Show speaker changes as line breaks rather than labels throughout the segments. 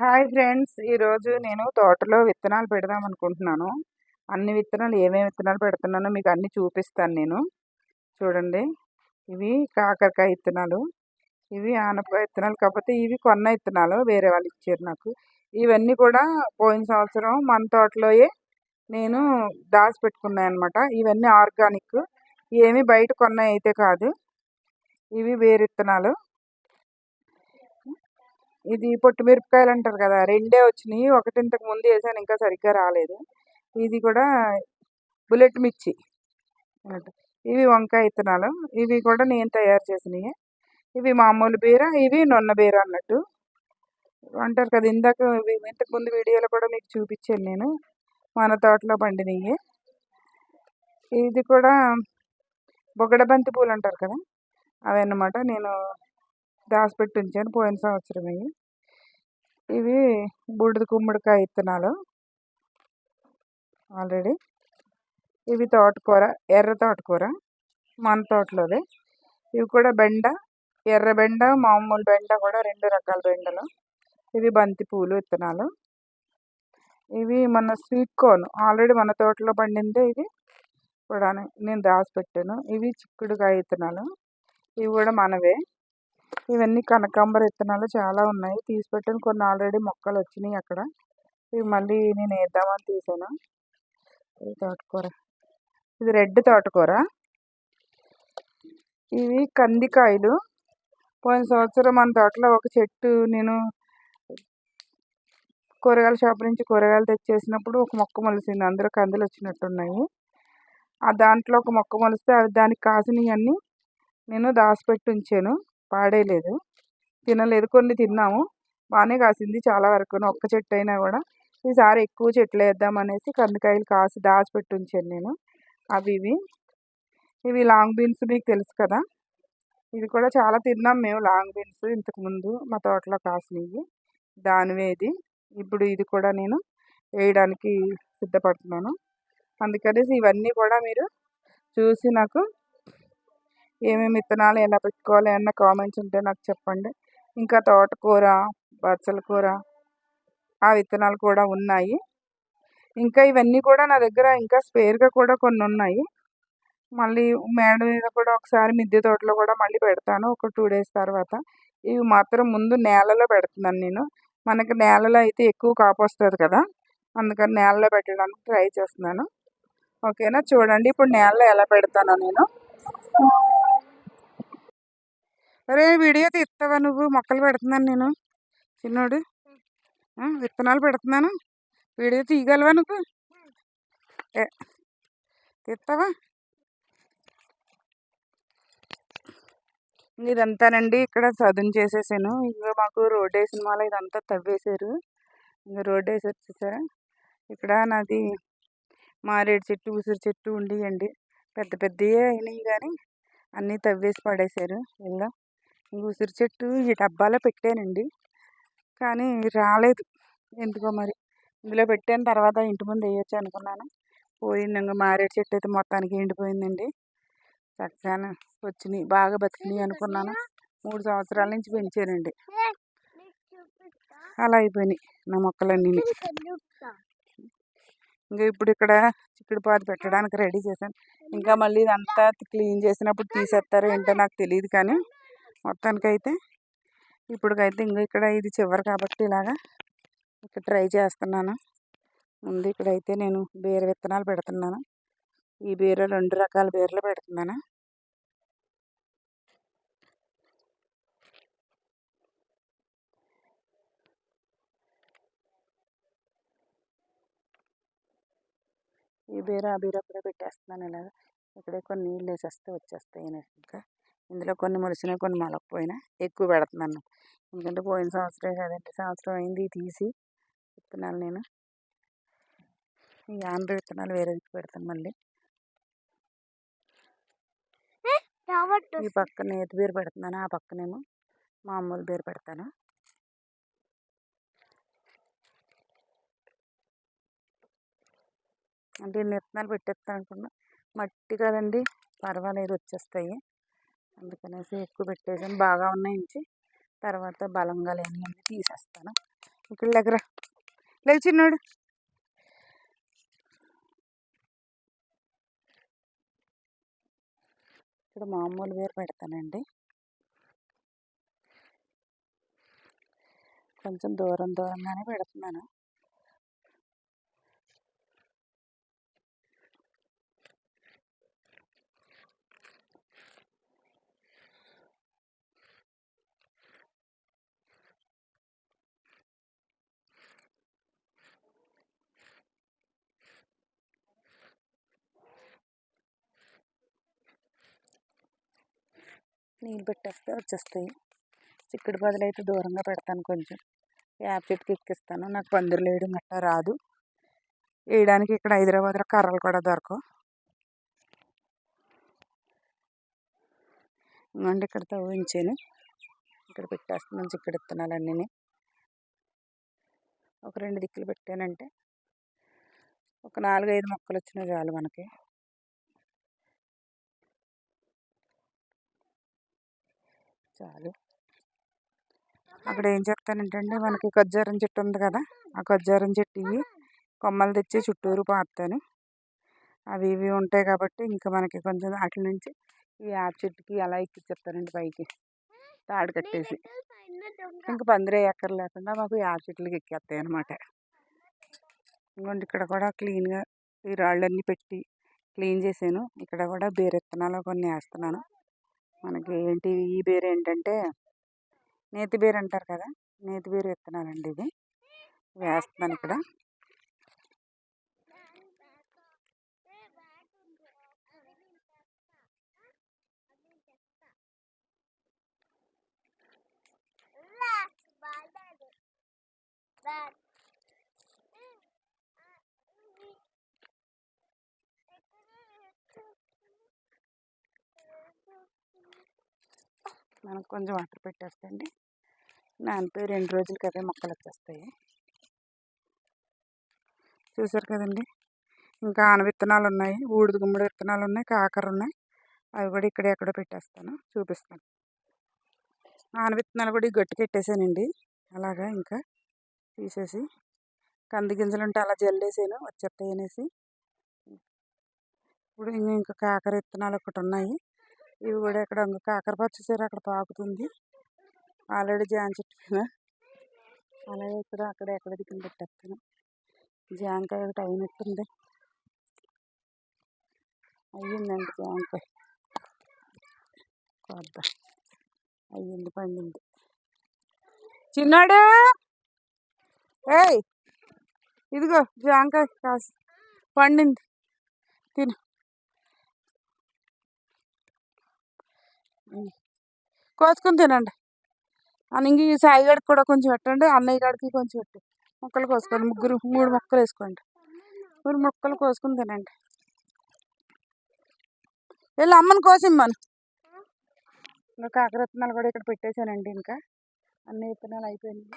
Hi friends. ఈరోజు నేను తోటలో విత్తనాలు పెడదాం అనుకుంటున్నాను. అన్ని విత్తనాలు ఏమేమి విత్తనాలు పెడుతున్నానో మీకు అన్ని చూపిస్తాను నేను. చూడండి. ఇవి కాకరకాయ విత్తనాలు ఇవి ఆనపకాయ విత్తనాలు కాకపోతే ఇవి కొన్న విత్తనాలు వేరే వాళ్ళు ఇచ్చారు నాకు. ఇవన్నీ కూడా పోయిన సంవత్సరం మన తోటలోయే నేను దాచి పెట్టుకున్నాయి అనమాట ఇవన్నీ ఆర్గానిక్. ఏమి బయట కొన్న అయితే కాదు. ఇవి వేరే విత్తనాలు. ఇది పొట్టు మిరపకాయలు అంటారు కదా రెండే వచ్చినాయి. ఒకటి ఇంతకు ముందు వేసాను ఇంకా సరిగ్గా రాలేదు. ఇది కూడా బుల్లెట్ మిర్చి ఇవి వంకాయ విత్తనాలు ఇవి కూడా నేను తయారు చేసినవి ఇవి మామూలు బీర ఇవి నొన్న బీర అన్నట్టు. అంటారు కదా ఇందాక ఇంతకు ముందు వీడియోలో కూడా మీకు చూపించాను నేను. మన తోటలో పండినవి ఇది కూడా బొగడబంతి పూలు అంటారు కదా అవి అన్నమాట. నేను దాచిపెట్టి ఉంచాను పోయిన సంవత్సరమే. ఇవి బూడిద గుమ్మడికాయ ఇత్తనాలు. ఆల్రెడీ. ఇవి తోటకూర ఎర్ర తోటకూర మన తోటలోదే ఇవి కూడా బెండ ఎర్ర బెండ మామూలు బెండ కూడా రెండు రకాల బెండలు. ఇవి బంతి పూలు విత్తనాలు ఇవి మన స్వీట్ కార్న్ ఆల్రెడీ మన తోటలో పండిందే ఇది కూడా నేను దాచిపెట్టాను. ఇవి చిక్కుడుకాయ విత్తనాలు ఇవి కూడా మనవే. ఇవన్నీ కనకాంబర విత్తనాలు చాలా ఉన్నాయి. తీసి పెట్టాను. కొన్ని ఆల్రెడీ మొక్కలు వచ్చినాయి అక్కడ. ఇవి మళ్ళీ నేను వేద్దామని తీసాను. ఇది తోటకూర. ఇది రెడ్ తోటకూర. ఇవి కందికాయలు. పోయిన సంవత్సరం మన తోటలో ఒక చెట్టు నేను కూరగాయల షాప్ నుంచి కూరగాయలు తెచ్చేసినప్పుడు ఒక మొక్క మొలిసింది. అందులో కందులు వచ్చినట్టున్నాయి. ఆ దాంట్లో ఒక మొక్క మొలిస్తే అవి దానికి కాసినవి అన్నీ నేను దాచిపెట్టి ఉంచాను. పాడేయలేదు. తినలేదు. కొన్ని తిన్నాము. బాగానే కాసింది చాలా వరకు ఒక్క చెట్టు అయినా కూడా. ఈసారి ఎక్కువ చెట్లు వేద్దాం అనేసి కందికాయలు కాసి దాచిపెట్టి ఉంచాను నేను. అవి ఇవి. ఇవి లాంగ్ బీన్స్ మీకు తెలుసు కదా. ఇది కూడా చాలా తిన్నాం మేము లాంగ్ బీన్స్ ఇంతకుముందు మా తోటలో కాసినవి. దానివేది ఇప్పుడు ఇది కూడా నేను వేయడానికి సిద్ధపడుతున్నాను. అందుకనేసి ఇవన్నీ కూడా మీరు చూసి నాకు ఏమేమి విత్తనాలు ఎలా పెట్టుకోవాలి అన్న కామెంట్స్ ఉంటే నాకు చెప్పండి. ఇంకా తోటకూర బచ్చల కూర ఆ విత్తనాలు కూడా ఉన్నాయి. ఇంకా ఇవన్నీ కూడా నా దగ్గర ఇంకా స్పేర్గా కూడా కొన్ని ఉన్నాయి. మళ్ళీ మేడ మీద కూడా ఒకసారి మిద్దె తోటలో కూడా మళ్ళీ పెడతాను ఒక టూ డేస్ తర్వాత. ఇవి మాత్రం ముందు నేలలో పెడుతున్నాను నేను. మనకి నేలలో అయితే ఎక్కువ కాపు వస్తుంది కదా అందుకని నేలలో పెట్టడానికి ట్రై చేస్తున్నాను. ఓకేనా? చూడండి ఇప్పుడు నేలలో ఎలా పెడతానో నేను. సరే వీడియో తీస్తావా నువ్వు? మొక్కలు పెడుతున్నాను నేను. చిన్నోడు. విత్తనాలు పెడుతున్నాను. వీడియో తీయగలవా నువ్వు? తీస్తావా ఇదంతానండి ఇక్కడ చదును చేసేసాను. ఇంకా మాకు రోడ్ వేసిన వాళ్ళ ఇదంతా తవ్వేశారు. ఇంకా రోడ్ వేసి వచ్చేసారా ఇక్కడ నాది మారేడు చెట్టు ఉసిరి చెట్టు ఉండేయండి. పెద్ద పెద్దవి అయినాయి కానీ అన్నీ తవ్వేసి పడేశారు. ఇలా ఉసిరి చెట్టు ఈ డబ్బాలో పెట్టానండి. కానీ రాలేదు. ఎందుకో మరి? ఇందులో పెట్టాను తర్వాత ఇంటి ముందు వేయొచ్చు అనుకున్నాను. పోయింది ఇంకా మారేడు చెట్టు అయితే మొత్తానికి ఎండిపోయిందండి. చక్కగా వచ్చినాయి బాగా బతికినాయి అనుకున్నాను. మూడు సంవత్సరాల నుంచి పెంచానండి. అలా అయిపోయినాయి నా మొక్కలన్నీ. ఇంకా ఇప్పుడు ఇక్కడ చిక్కుడు పాదు పెట్టడానికి రెడీ చేశాను. ఇంకా మళ్ళీ ఇదంతా క్లీన్ చేసినప్పుడు తీసేస్తారో ఏంటో నాకు తెలియదు కానీ మొత్తానికైతే. ఇప్పటికైతే ఇంకా ఇక్కడ ఇది చివరి కాబట్టి ఇలాగా ఇక్కడ ట్రై చేస్తున్నాను. ముందు ఇక్కడైతే నేను బీర విత్తనాలు పెడుతున్నాను. ఈ బీర రెండు రకాల బీరలు పెడుతున్నాను. ఈ బీర ఆ బీర కూడా పెట్టేస్తున్నాను ఇలాగ. ఇక్కడే కొన్ని నీళ్ళు వేసేస్తే వచ్చేస్తాయి ఇంకా ఇందులో కొన్ని మొలిసినా కొన్ని మొలకపోయినా ఎక్కువ పెడుతున్నాను. ఎందుకంటే పోయిన సంవత్సరం కదండి సంవత్సరం అయింది తీసి విత్తనాలు నేను. ఈ ఆంధ్ర విత్తనాలు వేరే పెడతాను మళ్ళీ. ఈ పక్కన ఏతి బీర పెడుతున్నాను ఆ పక్కనేమో మామూలు బీర పెడతాను. అంటే విత్తనాలు పెట్టేస్తాను అనుకున్నా. మట్టి కదండి పర్వాలేదు వచ్చేస్తాయి. అందుకనేసి ఎక్కువ పెట్టేసాను. బాగా ఉన్నాయించి తర్వాత బలంగా లేని తీసేస్తాను. ఇక్కడ దగ్గర లేవు చిన్నోడు ఇక్కడ మామూలు వేరు పెడతానండి. కొంచెం దూరం దూరంగానే పెడుతున్నాను. నీళ్ళు పెట్టేస్తే వచ్చేస్తాయి. చిక్కుడు బదులు అయితే దూరంగా పెడతాను కొంచెం. వేప చెట్టుకి ఎక్కిస్తాను. నాకు పందిరులు వేయడం గట్టా రాదు. వేయడానికి ఇక్కడ హైదరాబాద్లో కర్రలు కూడా దొరకవు. ఇంకోండి ఇక్కడ తవ్వించాను ఇక్కడ పెట్టేస్తున్నాను చిక్కుడు విత్తనాలన్నీ ఒక రెండు దిక్కులు పెట్టానంటే ఒక నాలుగైదు మొక్కలు వచ్చినా చాలు మనకి. చాలు. అక్కడ ఏం చెప్తానంటే మనకి ఖర్జూరం చెట్టు ఉంది కదా ఆ ఖర్జూరం చెట్టు ఇవి కొమ్మలు తెచ్చి చుట్టూరు పాతాను అవి ఇవి ఉంటాయి కాబట్టి ఇంకా మనకి కొంచెం వాటి నుంచి ఈ యాప చెట్టుకి అలా ఎక్కిచ్చేస్తానండి పైకి తాడు కట్టేసి. ఇంకా పందిరే ఎక్కర్ లేకుండా మాకు యాప చెట్లకి ఎక్కేస్తాయి అనమాట ఇంకోండి ఇక్కడ కూడా క్లీన్గా ఈ రాళ్ళన్నీ పెట్టి క్లీన్ చేశాను. ఇక్కడ కూడా బీరెత్తనాలు కొన్ని వేస్తున్నాను. మనకి ఏంటి ఈ బేరు ఏంటంటే నేతి బేరు అంటారు కదా నేతి బేరు విత్తనాలండి ఇది వేస్తున్నాను ఇక్కడ. మనం కొంచెం వాటర్ పెట్టేస్తండి. నానిపోయి రెండు రోజులకి అవే మొక్కలు వచ్చేస్తాయి. చూసారు కదండి? ఇంకా ఆన విత్తనాలు ఉన్నాయి. ఊడిద గుమ్మడి విత్తనాలు ఉన్నాయి. కాకర ఉన్నాయి. అవి కూడా ఇక్కడ ఎక్కడో పెట్టేస్తాను. చూపిస్తాను. ఆన విత్తనాలు కూడా ఈ పెట్టేసానండి అలాగా ఇంకా తీసేసి కంది గింజలు ఉంటే అలా జల్లేసాను వచ్చేస్తాయి అనేసి. ఇప్పుడు ఇంకా కాకర విత్తనాలు ఒకటి ఉన్నాయి. ఇవి కూడా ఇక్కడ కాకర పచ్చసీర అక్కడ పాకుతుంది. ఆల్రెడీ జామ చెట్టు మీద అలాగే ఇక్కడ అక్కడ ఎక్కడ దిక్కున పెట్టేస్తాను. జామకాయ ఒకటి అయినట్టుంది. అయ్యిందండి జామకాయ. కొద్ద. అయ్యింది పండింది. చిన్నాడు! ఏయ్! ఇదిగో జామకాయ కాసు పండింది. తిను. కోసుకొని తినండి. ఇంక ఈ సాయి గడికి కూడా కొంచెం పెట్టండి అన్నయ్య గడికి కొంచెం పెట్టు ముక్కలు కోసుకోండి ముగ్గురు మూడు ముక్కలు వేసుకోండి. మూడు ముక్కలు కోసుకొని తినండి. వెళ్ళి అమ్మని కోసిమ్మను. ఇంకా కాకర విత్తనాలు కూడా ఇక్కడ పెట్టేశానండి ఇంకా. అన్ని విత్తనాలు అయిపోయినాయి.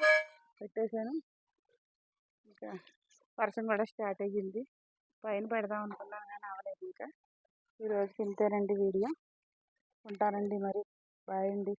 పెట్టేశాను. ఇంకా వర్షం కూడా స్టార్ట్ అయ్యింది. పైన పెడదాం అనుకున్నాను కానీ అవ్వలేదు ఇంకా. ఈరోజు తింటేనండి వీడియో. ఉంటానండి మరి. బాయ్ అండి.